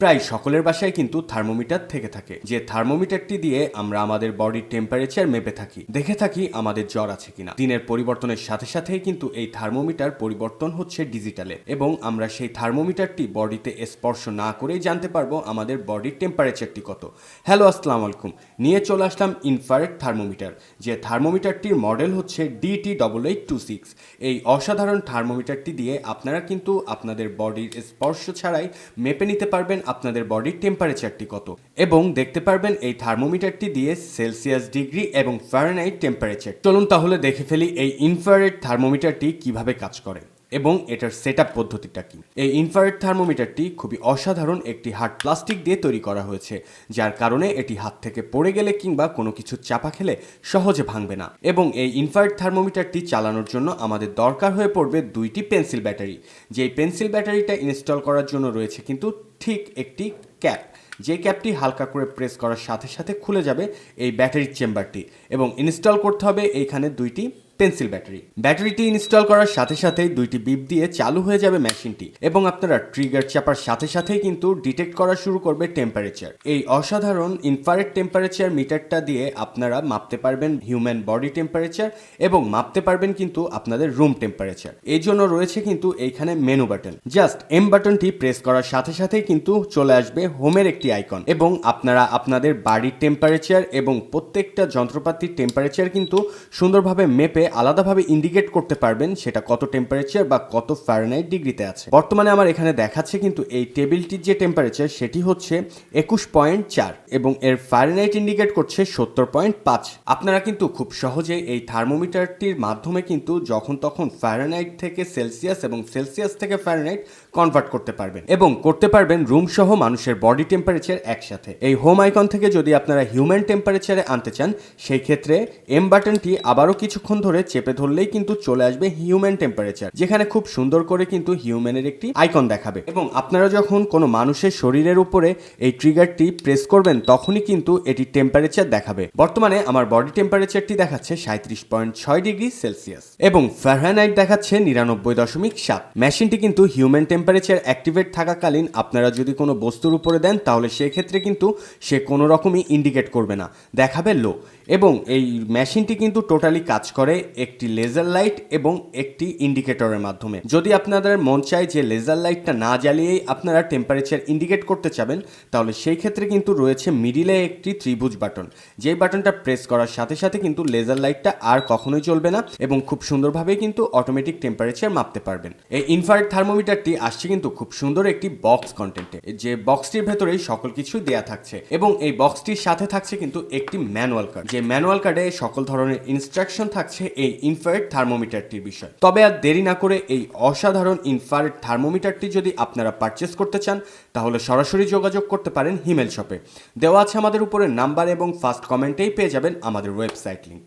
প্রায় সকলের বাসায় কিন্তু থার্মোমিটার থেকে থাকে। যে থার্মোমিটারটি দিয়ে আমরা আমাদের বডির টেম্পারেচার মেপে থাকি, দেখে থাকি আমাদের জ্বর আছে কিনা। দিনের পরিবর্তনের সাথে সাথেই কিন্তু এই থার্মোমিটার পরিবর্তন হচ্ছে ডিজিটালে এবং আমরা সেই থার্মোমিটারটি বডিতে স্পর্শ না করেই জানতে পারব আমাদের বডির টেম্পারেচারটি কত। হ্যালো, আসসালামু আলাইকুম। নিয়ে চলে আসলাম ইনফ্রারেড থার্মোমিটার যে থার্মোমিটারটির মডেল হচ্ছে DT double eight two six এই অসাধারণ থার্মোমিটারটি দিয়ে আপনারা কিন্তু আপনাদের বডির স্পর্শ ছাড়াই মেপে নিতে পারবেন আপনাদের বডির টেম্পারেচারটি কত? এবং দেখতে পারবেন এই থার্মোমিটারটি দিয়ে সেলসিয়াস ডিগ্রি এবং ফারেনহাইট টেম্পারেচার চলুন তাহলে দেখে ফেলি এই ইনফ্রারেড থার্মোমিটারটি কীভাবে কাজ করে এবং এটার সেট আপ পদ্ধতিটা কি। এই ইনফ্রারেড থার্মোমিটারটি খুবই অসাধারণ একটি হার্ড প্লাস্টিক দিয়ে তৈরি করা হয়েছে, যার কারণে এটি হাত থেকে পড়ে গেলে কিংবা কোনো কিছু চাপা খেলে সহজে ভাঙবে না। এবং এই ইনফ্রারেড থার্মোমিটারটি চালানোর জন্য আমাদের দরকার হয়ে পড়বে দুইটি পেন্সিল ব্যাটারি যেই পেন্সিল ব্যাটারিটা ইনস্টল করার জন্য রয়েছে কিন্তু ঠিক একটি ক্যাপ। যে ক্যাপটি হালকা করে প্রেস করার সাথে সাথে খুলে যাবে এই ব্যাটারির চেম্বারটি এবং ইনস্টল করতে হবে এইখানে দুইটি পেন্সিল ব্যাটারি। ব্যাটারিটি ইনস্টল করার সাথে সাথেই দুইটি বিপ দিয়ে চালু হয়ে যাবে মেশিনটি এবং আপনারা ট্রিগার চাপার সাথে সাথেই কিন্তু ডিটেক্ট করা শুরু করবে টেম্পারেচার। এই অসাধারণ ইনফ্রারেড টেম্পারেচার মিটারটা দিয়ে আপনারা মাপতে পারবেন হিউম্যান বডি টেম্পারেচার এবং মাপতে পারবেন কিন্তু আপনাদের রুম টেম্পারেচার। এই জন্য রয়েছে কিন্তু এইখানে মেনু বাটন। জাস্ট এম বাটনটি প্রেস করার সাথে সাথেই কিন্তু চলে আসবে হোমের একটি আইকন এবং আপনারা আপনাদের বাড়ির টেম্পারেচার এবং প্রত্যেকটা যন্ত্রপাতির টেম্পারেচার কিন্তু সুন্দরভাবে মেপে আলাদাভাবে ইন্ডিকেট করতে পারবেন সেটা কত টেম্পারেচার বা কত ফারেনহাইট ডিগ্রিতে আছে। বর্তমানে আমার এখানে দেখাচ্ছে কিন্তু এই টেবিলটির যে টেম্পারেচার সেটি হচ্ছে একুশ পয়েন্ট চার এবং এর ফারেনহাইট ইন্ডিকেট করছে সত্তর পয়েন্ট পাঁচ। আপনারা কিন্তু খুব সহজে এই থার্মোমিটারটির মাধ্যমে কিন্তু যখন তখন ফারেনহাইট থেকে সেলসিয়াস এবং সেলসিয়াস থেকে ফারেনহাইট কনভার্ট করতে পারবেন এবং করতে পারবেন রুম সহ মানুষের বডি টেম্পারেচার একসাথে। এই হোম আইকন থেকে যদি আপনারা হিউম্যান টেম্পারেচারে আনতে চান, সেই ক্ষেত্রে এম বাটনটি আবারও কিছুক্ষণ ধরে চেপে ধরলেই কিন্তু চলে আসবে হিউম্যান টেম্পারেচার যেখানে খুব সুন্দর করে কিন্তু হিউম্যানের একটি আইকন দেখাবে। এবং আপনারা যখন কোনো মানুষের শরীরের উপরে এই ট্রিগারটি প্রেস করবেন, তখনই কিন্তু এটি টেম্পারেচার দেখাবে। বর্তমানে আমার বডি টেম্পারেচারটি দেখাচ্ছে সাঁত্রিশ পয়েন্ট ছয় ডিগ্রি সেলসিয়াস এবং ফারেনহাইট দেখাচ্ছে নিরানব্বই দশমিক সাত। মেশিনটি কিন্তু হিউম্যান টেম্পারেচার অ্যাক্টিভেট থাকাকালীন আপনারা যদি কোনো বস্তুর উপরে দেন, তাহলে সেক্ষেত্রে কিন্তু সে কোনো রকমই ইন্ডিকেট করবে না। দেখাবে লো এবং এই মেশিনটি কিন্তু টোটালি কাজ করে একটি লেজার লাইট এবং একটি ইন্ডিকেটরের মাধ্যমে। যদি আপনাদের মন চায় যে লেজার লাইটটা না জ্বালিয়েই আপনারা টেম্পারেচার ইন্ডিকেট করতে চাবেন, তাহলে সেই ক্ষেত্রে কিন্তু রয়েছে মিডিলে একটি ত্রিভুজ বাটন। যেই বাটনটা প্রেস করার সাথে সাথে কিন্তু লেজার লাইটটা আর কখনোই চলবে না এবং খুব সুন্দরভাবে কিন্তু অটোমেটিক টেম্পারেচার মাপতে পারবেন। এই ইনফ্রারেড থার্মোমিটারটি আসছে কিন্তু খুব সুন্দর একটি বক্স কন্টেন্টে যে বক্সটির ভেতরেই সকল কিছুই দেয়া থাকছে এবং এই বক্সটির সাথে থাকছে কিন্তু একটি ম্যানুয়াল কার্ড যে ম্যানুয়াল কার্ডে সকল ধরনের ইনস্ট্রাকশন থাকছে এই ইনফ্রারেড থার্মোমিটারটির বিষয়। তবে আর দেরি না করে এই অসাধারণ ইনফ্রারেড থার্মোমিটারটি যদি আপনারা পারচেস করতে চান, তাহলে সরাসরি যোগাযোগ করতে পারেন হিমেল শপে। দেওয়া আছে আমাদের উপরে নাম্বার এবং ফার্স্ট কমেন্টেই পেয়ে যাবেন আমাদের ওয়েবসাইট লিঙ্ক